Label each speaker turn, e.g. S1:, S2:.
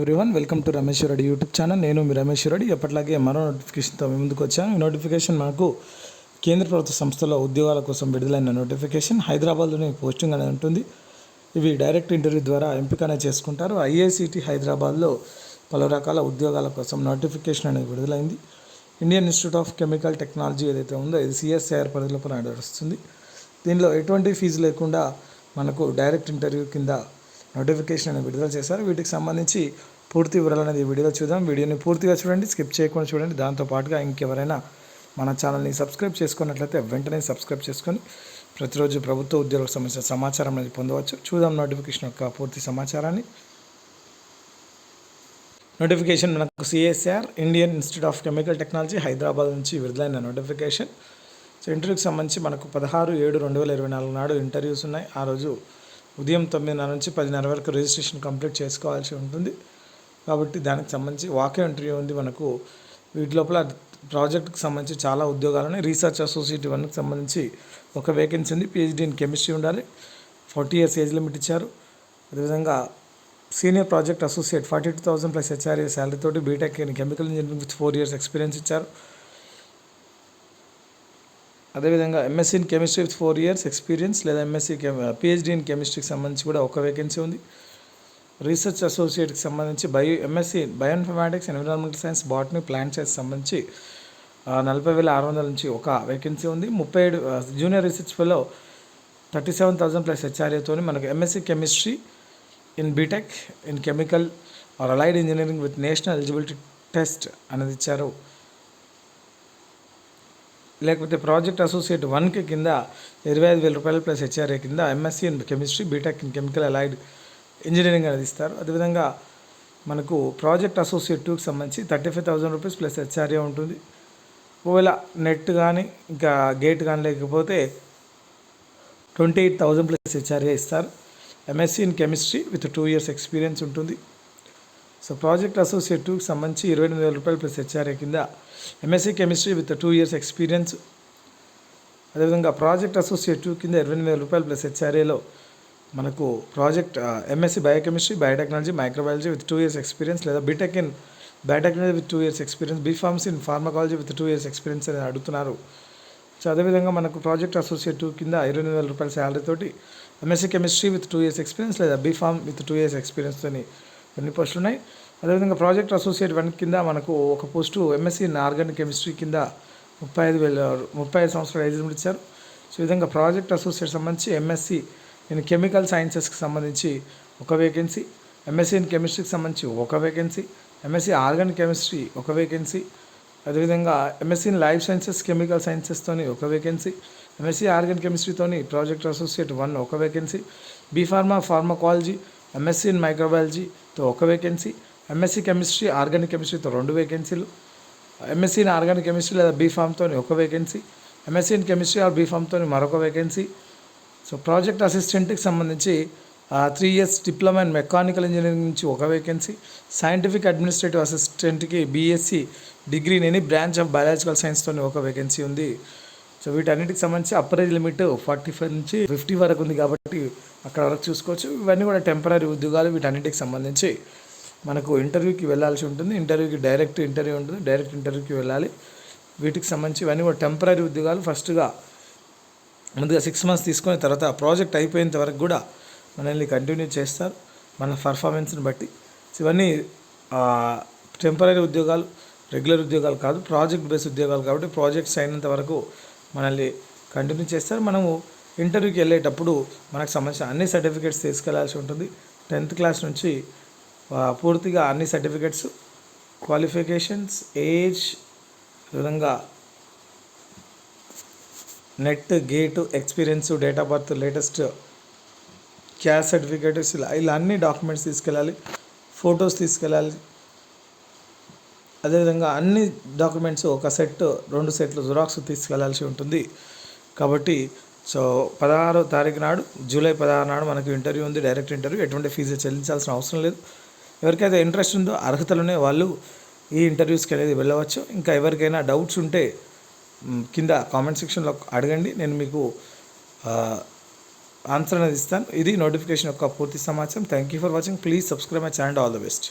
S1: Everyone welcome to Ramesh YouTube channel నేను మీ రమేష్ ఎప్పటిలాగే మరో నోటిఫికేషన్తో ముందుకు వచ్చాను. ఈ నోటిఫికేషన్ మనకు కేంద్ర ప్రభుత్వ సంస్థలో ఉద్యోగాల కోసం విడుదలైన నోటిఫికేషన్ హైదరాబాద్లోని పోస్టింగ్ అనేది ఉంటుంది. ఇవి డైరెక్ట్ ఇంటర్వ్యూ ద్వారా ఎంపికనే చేసుకుంటారు. ఐఏసీటీ హైదరాబాద్లో పలు రకాల ఉద్యోగాల కోసం నోటిఫికేషన్ అనేది విడుదలైంది. Indian institute of chemical technology ఏదైతే ఉందో ఇది సిఎస్ఐఆర్ పరిధిలో నడుస్తుంది. దీనిలో ఎటువంటి ఫీజు లేకుండా మనకు డైరెక్ట్ ఇంటర్వ్యూ కింద నోటిఫికేషన్ అనేది విడుదల చేశారు. వీటికి సంబంధించి పూర్తి వివరాలు అనేది వీడియోలో చూద్దాం. వీడియోని పూర్తిగా చూడండి స్కిప్ చేయకుండా చూడండి. దాంతో పాటుగా ఇంకెవరైనా మన ఛానల్ని సబ్స్క్రైబ్ చేసుకున్నట్లయితే వెంటనే సబ్స్క్రైబ్ చేసుకొని ప్రతిరోజు ప్రభుత్వ ఉద్యోగులకు సంబంధించిన సమాచారం అనేది పొందవచ్చు. చూద్దాం నోటిఫికేషన్ యొక్క పూర్తి సమాచారాన్ని. నోటిఫికేషన్ మనకు CSR Indian institute of chemical technology Hyderabad నుంచి విడుదలైన నోటిఫికేషన్. సో ఇంటర్వ్యూకి సంబంధించి మనకు పదహారు ఏడు రెండు వేల ఇరవై నాలుగు నాడు ఇంటర్వ్యూస్ ఉన్నాయి. ఆ రోజు ఉదయం తొమ్మిదిన్నర నుంచి పదిన్నర వరకు రిజిస్ట్రేషన్ కంప్లీట్ చేసుకోవాల్సి ఉంటుంది. కాబట్టి దానికి సంబంధించి వాకే ఇంటర్వ్యూ ఉంది మనకు. వీటి లోపల ప్రాజెక్ట్కి సంబంధించి చాలా ఉద్యోగాలు ఉన్నాయి. రీసెర్చ్ అసోసియేట్ వన్కి సంబంధించి ఒక వేకెన్సీ ఉంది. పిహెచ్డీ ఇన్ కెమిస్ట్రీ ఉండాలి. ఫార్టీ ఇయర్స్ ఏజ్ లిమిట్ ఇచ్చారు. అదేవిధంగా senior project associate forty two thousand plus HRA salary తోటి BTech in chemical engineering with four years experience ఇచ్చారు. అదేవిధంగా MSc in chemistry with four years experience లేదా MSc PhD in కెమిస్ట్రీకి సంబంధించి కూడా ఒక వేకెన్సీ ఉంది. రీసెర్చ్ అసోసియేట్కి సంబంధించి bio MSc bioinformatics environmental science botany plant science సంబంధించి నలభై వేల ఆరు వందల నుంచి ఒక వేకెన్సీ ఉంది. ముప్పై ఏడు junior research fellow thirty seven thousand plus హెచ్ఆర్ఏతో మనకు MSc chemistry in BTech in chemical or allied engineering with national eligibility test అనేది ఇచ్చారు. లేకపోతే ప్రాజెక్ట్ అసోసియేట్ వన్కి కింద ఇరవై ఐదు వేల రూపాయలు ప్లస్ హెచ్ఆర్ఏ కింద MSc in chemistry BTech in chemical allied engineering అనేది ఇస్తారు అదేవిధంగా మనకు ప్రాజెక్ట్ అసోసియేట్ టూకి సంబంధించి thirty five thousand rupees plus HRA ఉంటుంది. ఒకవేళ నెట్ కానీ ఇంకా గేట్ కానీ లేకపోతే twenty eight thousand plus HRA ఇస్తారు. MSc in chemistry with two years experience ఉంటుంది. సో ప్రాజెక్ట్ అసోసియేట్ సంబంధించి ఇరవై ఎనిమిది వేల రూపాయలు ప్లస్ హెచ్ఆర్ఏ కింద MSc chemistry with two years experience అదేవిధంగా ప్రాజెక్ట్ అసోసియేట్ కింద ఇరవై ఎనిమిది వేల రూపాయలు ప్లస్ హెచ్ఆర్ఏలో మనకు project MSc biochemistry biotechnology microbiology with two years experience లేదా BTech in biotechnology with two years experience BPharmacy in pharmacology with two years experience అని అడుగుతున్నారు. సో అదేవిధంగా మనకు ప్రాజెక్ట్ అసోసియేట్ కింద ఇరవై ఎనిమిది వేల రూపాయల శాలరీ తోటి MSc chemistry with two years experience లేదా బీఫార్మ్ విత్ టూ ఇయర్స్ ఎక్స్పీరియన్స్తో కొన్ని పోస్టులు ఉన్నాయి. అదేవిధంగా ప్రాజెక్ట్ అసోసియేట్ వన్ కింద మనకు ఒక post MSc in organic chemistry కింద ముప్పై ఐదు వేల ముప్పై ఐదు సంవత్సరాలు ఏజ్ ఇచ్చారు. సో ఈ విధంగా ప్రాజెక్ట్ అసోసియేట్ సంబంధించి ఎంఎస్సీ ఇన్ కెమికల్ సైన్సెస్కి సంబంధించి ఒక వేకెన్సీ ఎంఎస్సీ ఇన్ కెమిస్ట్రీకి సంబంధించి ఒక వేకెన్సీ ఎంఎస్సీ ఆర్గానిక్ కెమిస్ట్రీ ఒక వేకెన్సీ అదేవిధంగా MSc in life sciences chemical సైన్సెస్తోని ఒక వేకెన్సీ ఎంఎస్సీ ఆర్గానిక్ కెమిస్ట్రీతోని ప్రాజెక్ట్ అసోసియేట్ వన్ ఒక vacancy B pharma pharmacology MSc in మైక్రోబయాలజీతో ఒక వేకెన్సీ ఎంఎస్సీ కెమిస్ట్రీ ఆర్గానిక్ కెమిస్ట్రీతో రెండు వేకెన్సీలు ఎంఎస్సీ ఇన్ ఆర్గానిక్ కెమిస్ట్రీ లేదా బీఫామ్తో ఒక vacancy MSc in chemistry or బీఫామ్తో మరొక వేకెన్సీ సో ప్రాజెక్ట్ అసిస్టెంట్కి సంబంధించి three years diploma in mechanical engineering నుంచి ఒక వేకెన్సీ సైంటిఫిక్ అడ్మినిస్ట్రేటివ్ అసిస్టెంట్కి బీఎస్సీ డిగ్రీ నేను బ్రాంచ్ ఆఫ్ బయాలజికల్ సైన్స్తో ఒక వేకెన్సీ ఉంది. సో వీటన్నిటికి సంబంధించి upper age limit forty five నుంచి ఫిఫ్టీ వరకు ఉంది కాబట్టి అక్కడ వరకు చూసుకోవచ్చు. ఇవన్నీ కూడా టెంపరీ ఉద్యోగాలు వీటన్నిటికి సంబంధించి మనకు ఇంటర్వ్యూకి వెళ్ళాల్సి ఉంటుంది. ఇంటర్వ్యూకి డైరెక్ట్ ఇంటర్వ్యూ ఉంటుంది. డైరెక్ట్ ఇంటర్వ్యూకి వెళ్ళాలి. వీటికి సంబంధించి ఇవన్నీ కూడా టెంపరీ ఉద్యోగాలు. ఫస్ట్గా ముందుగా సిక్స్ మంత్స్ తీసుకున్న తర్వాత ప్రాజెక్ట్ అయిపోయేంత వరకు కూడా మనల్ని కంటిన్యూ చేస్తారు. మన పర్ఫార్మెన్స్ని బట్టి. ఇవన్నీ టెంపరీ ఉద్యోగాలు రెగ్యులర్ ఉద్యోగాలు కాదు. ప్రాజెక్ట్ బేస్ ఉద్యోగాలు కాబట్టి ప్రాజెక్ట్స్ అయినంత వరకు మనల్ని కంటిన్యూ చేస్తారు. మనము ఇంటర్వ్యూకి వెళ్ళేటప్పుడు మనకు సంబంధించిన అన్ని సర్టిఫికేట్స్ తీసుకెళ్ళాల్సి ఉంటుంది. టెన్త్ క్లాస్ నుంచి పూర్తిగా అన్ని సర్టిఫికేట్స్ క్వాలిఫికేషన్స్ ఏజ్ విధంగా NET GATE experience date of birth latest caste certificates ఇలా ఇలా అన్ని డాక్యుమెంట్స్ తీసుకెళ్ళాలి ఫొటోస్ తీసుకెళ్ళాలి. అదేవిధంగా అన్ని డాక్యుమెంట్స్ ఒక సెట్ రెండు సెట్లు జిరాక్స్ తీసుకెళ్ళాల్సి ఉంటుంది. కాబట్టి సో పదహారో తారీఖు నాడు జూలై పదహారు నాడు మనకు ఇంటర్వ్యూ ఉంది డైరెక్ట్ ఇంటర్వ్యూ. ఎటువంటి ఫీజు చెల్లించాల్సిన అవసరం లేదు. ఎవరికైతే ఇంట్రెస్ట్ ఉందో అర్హతలునే వాళ్ళు ఈ ఇంటర్వ్యూస్కి అనేది వెళ్ళవచ్చు. ఇంకా ఎవరికైనా డౌట్స్ ఉంటే కింద కామెంట్ సెక్షన్లో అడగండి. నేను మీకు ఆన్సర్ అనేది ఇస్తాను. ఇది నోటిఫికేషన్ యొక్క పూర్తి సమాచారం. Thank you for watching. Please subscribe my channel. All the best.